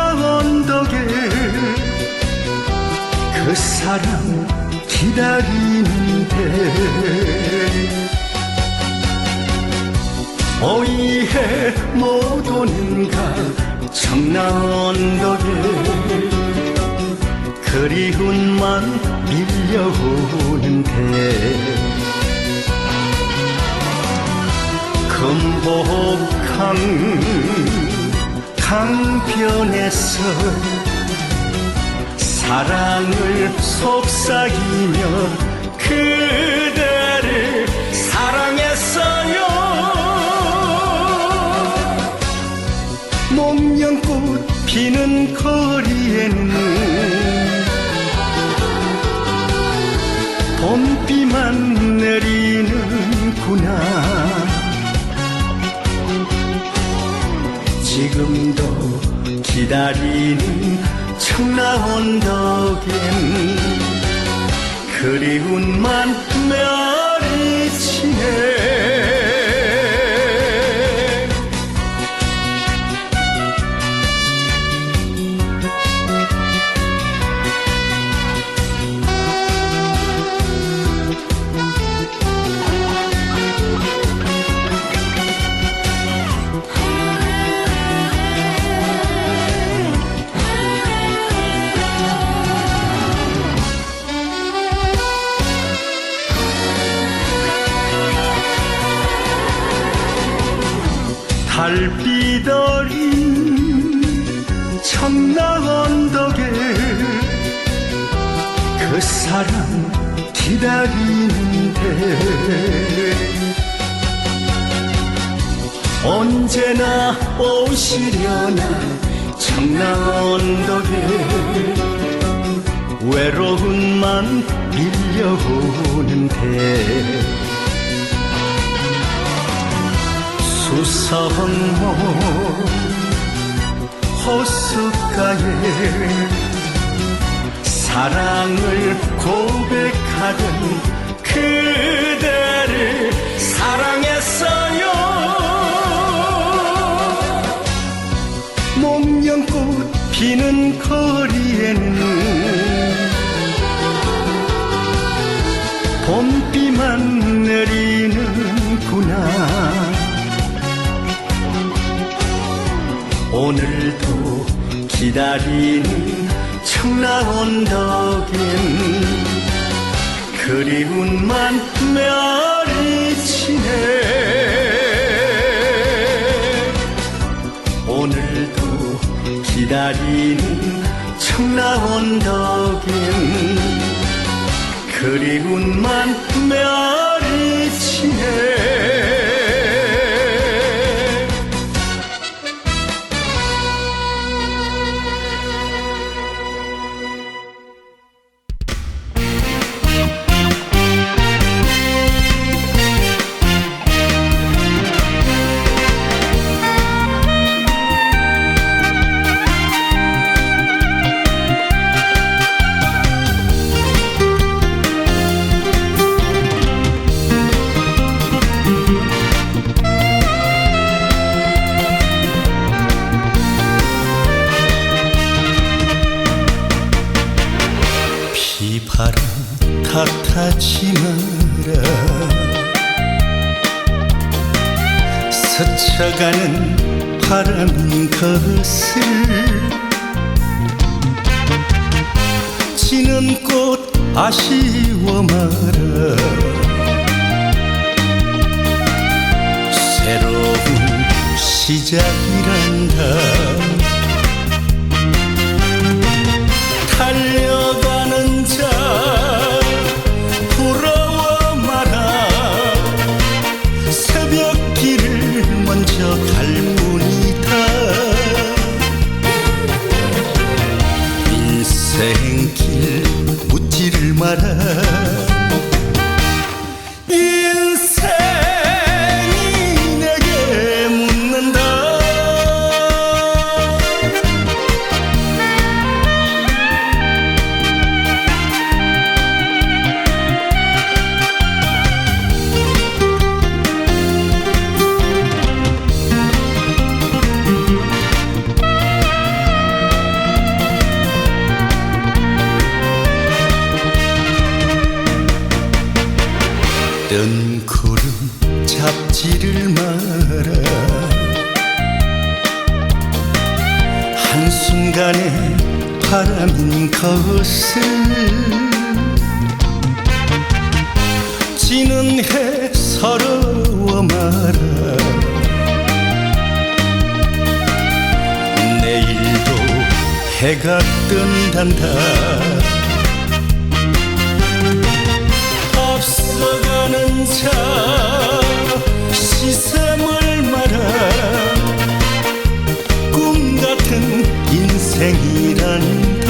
언덕에 그 사람 기다리는데 오이해 못 오는가 청라 언덕에 그리움만 밀려오는데 금복강 강변에서 사랑을 속삭이며 그대를 사랑했어요. 목련꽃 피는 거리에는 봄비만 내리는구나 기다리는 청라 언덕엔 그리움만 멸리치 달빛 어린 청라 언덕에 그 사람 기다리는데 언제나 오시려나 청라 언덕에 외로움만 밀려오는데 수성모 호숫가에 사랑을 고백하던 그대를 사랑했어요. 목련꽃 피는 거리에는 봄비 기다리는 청라 언덕엔 그리움만 멸리치네. 오늘도 기다리는 청라 언덕엔 그리움만 멸리치네 비바람 탓하지 마라. 스쳐가는 바람 것을 지는 꽃 아쉬워 마라. 새로운 시작이란다 잡지를 마라 한순간에 바람인 것을 지는 해 서러워 마라 내일도 해가 뜬단다